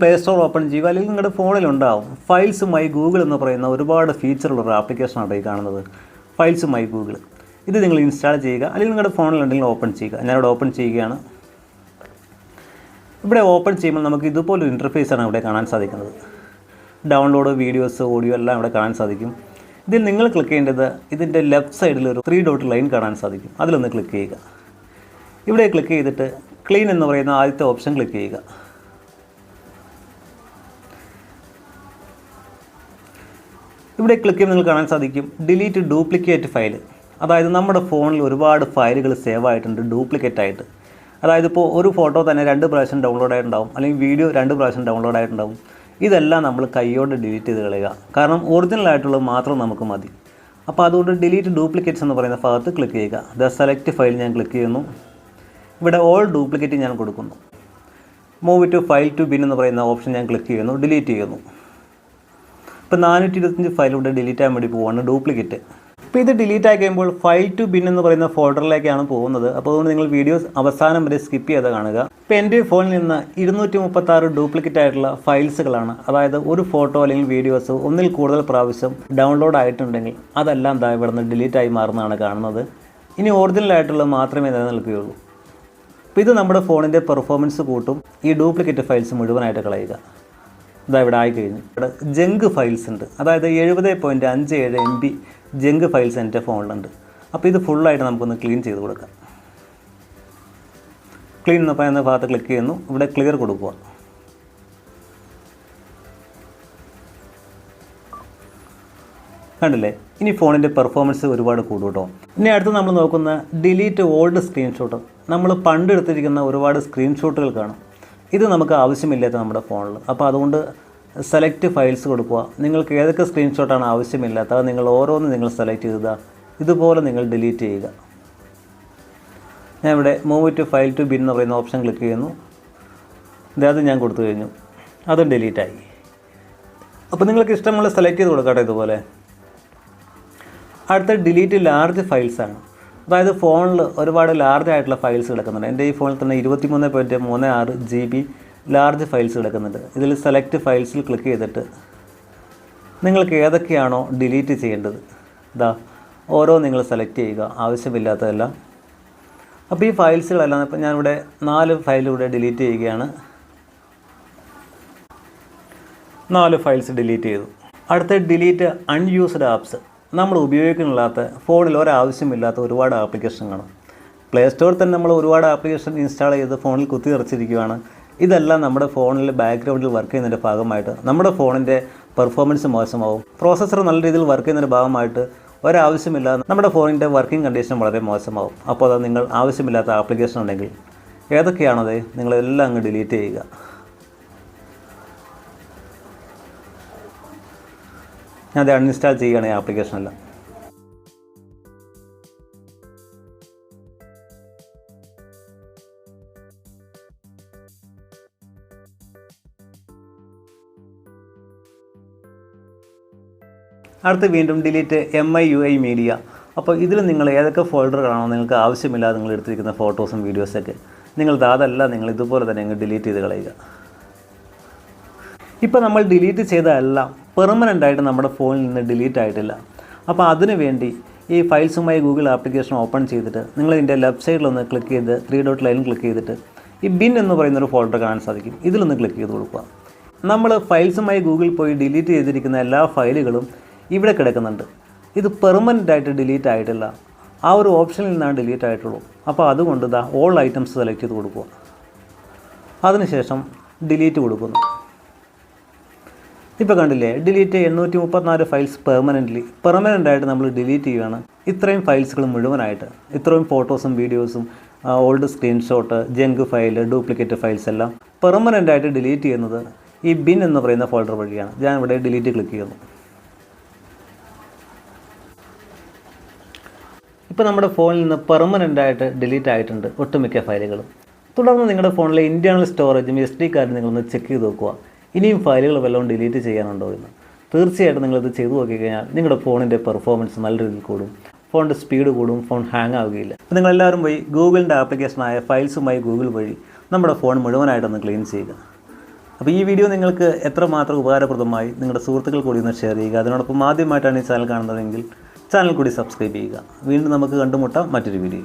Play store open ചെയ്യുക അല്ലെങ്കിൽ നിങ്ങളുടെ ഫോണിലുണ്ടാവും മൈ ഗൂഗിൾ എന്ന് പറയുന്ന ഒരുപാട് ഫീച്ചറുള്ള ഒരു ആപ്ലിക്കേഷനാണ് ഈ കാണുന്നത്. മൈ ഗൂഗിൾ ഇത് നിങ്ങൾ ഇൻസ്റ്റാൾ ചെയ്യുക അല്ലെങ്കിൽ നിങ്ങളുടെ ഫോണിലുണ്ടെങ്കിൽ ഓപ്പൺ ചെയ്യുക. ഞാനിവിടെ ഓപ്പൺ ചെയ്യുകയാണ്. ഇവിടെ ഓപ്പൺ ചെയ്യുമ്പോൾ നമുക്ക് ഇതുപോലൊരു ഇന്റർഫേസാണ് ഇവിടെ കാണാൻ സാധിക്കുന്നത്. ഡൗൺലോഡ് വീഡിയോസ് ഓഡിയോ എല്ലാം ഇവിടെ കാണാൻ സാധിക്കും. ഇതിൽ നിങ്ങൾ ക്ലിക്ക് ചെയ്യേണ്ടത് ഇതിന്റെ ലെഫ്റ്റ് സൈഡിൽ ഒരു ത്രീ ഡോട്ട് ലൈൻ കാണാൻ സാധിക്കും. അതിലൊന്ന് ക്ലിക്ക് ചെയ്യുക. ഇവിടെ ക്ലിക്ക് ചെയ്തിട്ട് ക്ലീൻ എന്ന് പറയുന്ന ആദ്യത്തെ ഓപ്ഷൻ ക്ലിക്ക് ചെയ്യുക. ഇവിടെ ക്ലിക്ക് ചെയ്യുമ്പോൾ നിങ്ങൾക്ക് കാണാൻ സാധിക്കും ഡിലീറ്റ് ഡ്യൂപ്ലിക്കേറ്റ് ഫയൽ അതായത് നമ്മുടെ ഫോണിൽ ഒരുപാട് ഫയലുകൾ സേവ് ആയിട്ടുണ്ട് ഡ്യൂപ്ലിക്കേറ്റ് ആയിട്ട്. അതായത് ഇപ്പോൾ ഒരു ഫോട്ടോ തന്നെ രണ്ട് പ്രാവശ്യം ഡൗൺലോഡ് ആയിട്ടുണ്ടാവും അല്ലെങ്കിൽ വീഡിയോ രണ്ട് പ്രാവശ്യം ഡൗൺലോഡ് ആയിട്ടുണ്ടാവും. ഇതെല്ലാം നമ്മൾ കൈയോടെ ഡിലീറ്റ് ചെയ്ത് കളയുക. കാരണം ഒറിജിനൽ ആയിട്ടുള്ളത് മാത്രം നമുക്ക് മതി. അപ്പോൾ അതുകൊണ്ട് ഡിലീറ്റ് ഡ്യൂപ്ലിക്കേറ്റ്സ് എന്ന് പറയുന്ന ഭാഗത്ത് ക്ലിക്ക് ചെയ്യുക. ദ സെലക്ട് ഫയൽ ഞാൻ ക്ലിക്ക് ചെയ്യുന്നു. ഇവിടെ ഓൾ ഡ്യൂപ്ലിക്കേറ്റ് ഞാൻ കൊടുക്കുന്നു. Move to file to bin എന്ന് പറയുന്ന ഓപ്ഷൻ ഞാൻ ക്ലിക്ക് ചെയ്യുന്നു ഡിലീറ്റ് ചെയ്യുന്നു. ഇപ്പോൾ നാനൂറ്റി ഇരുപത്തഞ്ച് ഫയൽ ഡിലീറ്റ് ആകാൻ വേണ്ടി പോവാണ് ഡ്യൂപ്ലിക്കേറ്റ് ഇപ്പോൾ ഇത് ഡിലീറ്റ് ആയി കഴിയുമ്പോൾ ഫയൽ ടു ബിൻ എന്ന് പറയുന്ന ഫോൾഡറിലേക്കാണ് പോകുന്നത്. അപ്പോൾ അതുകൊണ്ട് നിങ്ങൾ വീഡിയോസ് അവസാനം വരെ സ്കിപ്പ് ചെയ്ത് കാണുക. ഇപ്പോൾ എന്റെ ഫോണിൽ നിന്ന് ഇരുന്നൂറ്റി മുപ്പത്താറ് ഡ്യൂപ്ലിക്കേറ്റ് ആയിട്ടുള്ള ഫയൽസുകളാണ് അതായത് ഒരു ഫോട്ടോ അല്ലെങ്കിൽ വീഡിയോസ് ഒന്നിൽ കൂടുതൽ പ്രാവശ്യം ഡൗൺലോഡ് ആയിട്ടുണ്ടെങ്കിൽ അതെല്ലാം ദാ ഇവിടെ നിന്ന് ഡിലീറ്റ് ആയി മാറുന്നതാണ് കാണുന്നത്. ഇനി ഒറിജിനൽ ആയിട്ടുള്ളത് മാത്രമേ നിലനിൽക്കുകയുള്ളൂ. അപ്പോൾ ഇത് നമ്മുടെ ഫോണിന്റെ പെർഫോമൻസ് കൂട്ടും. ഈ ഡ്യൂപ്ലിക്കേറ്റ് ഫയൽസ് മുഴുവനായിട്ട് കളയുക. ഇതാ ഇവിടെ ആയിക്കഴിഞ്ഞു. ഇവിടെ ജങ്ക് ഫയൽസ് ഉണ്ട്. അതായത് എഴുപത് പോയിന്റ് അഞ്ച് ഏഴ് എം ബി ജങ്ക് ഫയൽസ് എന്റെ ഫോണിലുണ്ട്. അപ്പോൾ ഇത് ഫുള്ളായിട്ട് നമുക്കൊന്ന് ക്ലീൻ ചെയ്ത് കൊടുക്കാം. ക്ലീൻ എന്ന് പറയുന്ന ഭാഗത്ത് ക്ലിക്ക് ചെയ്യുന്നു. ഇവിടെ ക്ലിയർ കൊടുക്കുക. കണ്ടില്ലേ? ഇനി ഫോണിന്റെ പെർഫോമൻസ് ഒരുപാട് കൂടും കേട്ടോ. ഇനി അടുത്ത് നമ്മൾ നോക്കുന്ന ഡിലീറ്റ് ഓൾഡ് സ്ക്രീൻഷോട്ട് നമ്മൾ പണ്ട് എടുത്തിരിക്കുന്ന ഒരുപാട് സ്ക്രീൻഷോട്ടുകൾ കാണും. ഇത് നമുക്ക് ആവശ്യമില്ലാത്ത നമ്മുടെ ഫോണിൽ. അപ്പോൾ അതുകൊണ്ട് സെലക്ട് ഫയൽസ് കൊടുക്കുക. നിങ്ങൾക്ക് ഏതൊക്കെ സ്ക്രീൻഷോട്ടാണ് ആവശ്യമില്ലാത്ത നിങ്ങൾ ഓരോന്ന് നിങ്ങൾ സെലക്ട് ചെയ്താൽ ഇതുപോലെ നിങ്ങൾ ഡിലീറ്റ് ചെയ്യുക. ഞാൻ ഇവിടെ move to file to bin എന്ന് പറയുന്ന ഓപ്ഷൻ ക്ലിക്ക് ചെയ്യുന്നു. അത് ഞാൻ കൊടുത്തു കഴിഞ്ഞു. അതും ഡിലീറ്റായി അപ്പോൾ നിങ്ങൾക്ക് ഇഷ്ടമുള്ള സെലക്ട് ചെയ്ത് കൊടുക്കട്ടെ ഇതുപോലെ. അടുത്ത ഡിലീറ്റ് ലാർജ് ഫയൽസാണ്. അതായത് ഫോണിൽ ഒരുപാട് ലാർജ് ആയിട്ടുള്ള ഫയൽസ് കിടക്കുന്നുണ്ട്. എന്റെ ഈ ഫോണിൽ തന്നെ ഇരുപത്തി മൂന്ന് പോയിന്റ് മൂന്ന് ആറ് ജി ബി ലാർജ് ഫയൽസ് കിടക്കുന്നുണ്ട്. ഇതിൽ സെലക്ട് ഫയൽസിൽ ക്ലിക്ക് ചെയ്തിട്ട് നിങ്ങൾക്ക് ഏതൊക്കെയാണോ ഡിലീറ്റ് ചെയ്യേണ്ടത്? ഇതാ ഓരോ നിങ്ങൾ സെലക്ട് ചെയ്യുക. ആവശ്യമില്ലാത്തതെല്ലാം. അപ്പോൾ ഈ ഫയൽസുകളെല്ലാം ഇപ്പം ഞാനിവിടെ നാല് ഫയലിവിടെ ഡിലീറ്റ് ചെയ്യുകയാണ്. നാല് ഫയൽസ് ഡിലീറ്റ് ചെയ്തു. അടുത്ത ഡിലീറ്റ് അൺയൂസ്ഡ് ആപ്സ് നമ്മൾ ഉപയോഗിക്കുന്നില്ലാത്ത ഫോണിൽ ഒരാവശ്യമില്ലാത്ത ഒരുപാട് ആപ്ലിക്കേഷൻ കാണും. പ്ലേ സ്റ്റോറിൽ തന്നെ നമ്മൾ ഒരുപാട് ആപ്ലിക്കേഷൻ ഇൻസ്റ്റാൾ ചെയ്ത് ഫോണിൽ കുത്തി നിറച്ചിരിക്കുകയാണ് ഇതെല്ലാം നമ്മുടെ ഫോണിൽ ബാക്ക്ഗ്രൗണ്ടിൽ വർക്ക് ചെയ്യുന്നതിന്റെ ഭാഗമായിട്ട് നമ്മുടെ ഫോണിന്റെ പെർഫോമൻസ് മോശമാവും. പ്രോസസ്സർ നല്ല രീതിയിൽ വർക്ക് ചെയ്യുന്നതിന്റെ ഭാഗമായിട്ട് ഒരാവശ്യമില്ലാതെ നമ്മുടെ ഫോണിന്റെ വർക്കിംഗ് കണ്ടീഷൻ വളരെ മോശമാവും. അപ്പോൾ അത് നിങ്ങൾ ആവശ്യമില്ലാത്ത ആപ്ലിക്കേഷൻ ഉണ്ടെങ്കിൽ ഏതൊക്കെയാണത്? നിങ്ങളെല്ലാം അങ്ങ് ഡിലീറ്റ് ചെയ്യുക. ഞാൻ അത് അൺഇൻസ്റ്റാൾ ചെയ്യുകയാണ് ഈ ആപ്ലിക്കേഷനെല്ലാം അടുത്ത് വീണ്ടും delete M I U I media അപ്പോൾ ഇതിൽ നിങ്ങൾ ഏതൊക്കെ ഫോൾഡറുകളാണോ നിങ്ങൾക്ക് ആവശ്യമില്ലാതെ നിങ്ങൾ എടുത്തിരിക്കുന്ന ഫോട്ടോസും വീഡിയോസൊക്കെ നിങ്ങൾ അതല്ല നിങ്ങൾ ഇതുപോലെ തന്നെ അങ്ങ് ഡിലീറ്റ് ചെയ്ത് കളയുക. ഇപ്പോൾ നമ്മൾ ഡിലീറ്റ് ചെയ്തതെല്ലാം പെർമനന്റ് ആയിട്ട് നമ്മുടെ ഫോണിൽ നിന്ന് ഡിലീറ്റ് ആയിട്ടില്ല. അപ്പോൾ അതിനു വേണ്ടി ഈ ഫയൽസുമായി ഗൂഗിൾ ആപ്ലിക്കേഷൻ ഓപ്പൺ ചെയ്തിട്ട് നിങ്ങൾ ഇതിന്റെ ലെഫ്റ്റ് സൈഡിലൊന്ന് ക്ലിക്ക് ചെയ്ത് ത്രീ ഡോട്ട് ലൈൻ ക്ലിക്ക് ചെയ്തിട്ട് ഈ ബിൻ എന്ന് പറയുന്നൊരു ഫോൾഡർ കാണാൻ സാധിക്കും. ഇതിലൊന്ന് ക്ലിക്ക് ചെയ്ത് കൊടുക്കുക. നമ്മൾ ഫയൽസുമായി ഗൂഗിൾ പോയി ഡിലീറ്റ് ചെയ്തിരിക്കുന്ന എല്ലാ ഫയലുകളും ഇവിടെ കിടക്കുന്നുണ്ട്. ഇത് പെർമനന്റ് ആയിട്ട് ഡിലീറ്റ് ആയിട്ടില്ല. ആ ഒരു ഓപ്ഷനിൽ നിന്നാണ് ഡിലീറ്റ് ആയിട്ടുള്ളൂ. അപ്പോൾ അതുകൊണ്ട് ദാ ഓൾ ഐറ്റംസ് സെലക്ട് ചെയ്ത് കൊടുക്കുക. അതിനുശേഷം ഡിലീറ്റ് കൊടുക്കുന്നു. ഇപ്പോൾ കണ്ടില്ലേ ഡിലീറ്റ് എണ്ണൂറ്റി മുപ്പത്തിനാല് ഫയൽസ് പെർമനന്റ്ലി പെർമനന്റ് ആയിട്ട് നമ്മൾ ഡിലീറ്റ് ചെയ്യുകയാണ് ഇത്രയും ഫയൽസുകൾ മുഴുവനായിട്ട് ഇത്രയും ഫോട്ടോസും വീഡിയോസും old screenshot junk file duplicate files എല്ലാം പെർമനന്റ് ആയിട്ട് ഡിലീറ്റ് ചെയ്യുന്നത് ഈ ബിൻ എന്ന് പറയുന്ന ഫോൾഡർ വഴിയാണ്. ഞാൻ ഇവിടെ ഡിലീറ്റ് ക്ലിക്ക് ചെയ്യുന്നു. ഇപ്പോൾ നമ്മുടെ ഫോണിൽ നിന്ന് പെർമനന്റ് ആയിട്ട് ഡിലീറ്റ് ആയിട്ടുണ്ട് ഒട്ടുമിക്ക ഫയലുകളും തുടർന്ന് നിങ്ങളുടെ ഫോണിലെ ഇന്റേർണൽ സ്റ്റോറേജും എസ് ഡി കാർഡും നിങ്ങളൊന്ന് ചെക്ക് ചെയ്ത് നോക്കുക. ഇനിയും ഫയലുകൾ വല്ലതും ഡിലീറ്റ് ചെയ്യാനുണ്ടോ എന്ന്. തീർച്ചയായിട്ടും നിങ്ങളിത് ചെയ്തു നോക്കിക്കഴിഞ്ഞാൽ നിങ്ങളുടെ ഫോണിന്റെ പെർഫോമൻസ് നല്ല രീതിയിൽ കൂടും. ഫോണിന്റെ സ്പീഡ് കൂടും ഫോൺ ഹാങ് ആവുകയില്ല. അപ്പോൾ നിങ്ങളെല്ലാവരും പോയി ഗൂഗിളിന്റെ ആപ്ലിക്കേഷനായ ഫയൽസുമായി ഗൂഗിൾ വഴി നമ്മുടെ ഫോൺ മുഴുവനായിട്ടൊന്ന് ക്ലീൻ ചെയ്യുക. അപ്പോൾ ഈ വീഡിയോ നിങ്ങൾക്ക് എത്രമാത്രം ഉപകാരപ്രദമായി നിങ്ങളുടെ സുഹൃത്തുക്കൾ കൂടി ഒന്ന് ഷെയർ ചെയ്യുക. അതിനോടൊപ്പം ആദ്യമായിട്ടാണ് ഈ ചാനൽ കാണുന്നതെങ്കിൽ ചാനൽ കൂടി സബ്സ്ക്രൈബ് ചെയ്യുക. വീണ്ടും നമുക്ക് കണ്ടുമുട്ടാം മറ്റൊരു വീഡിയോ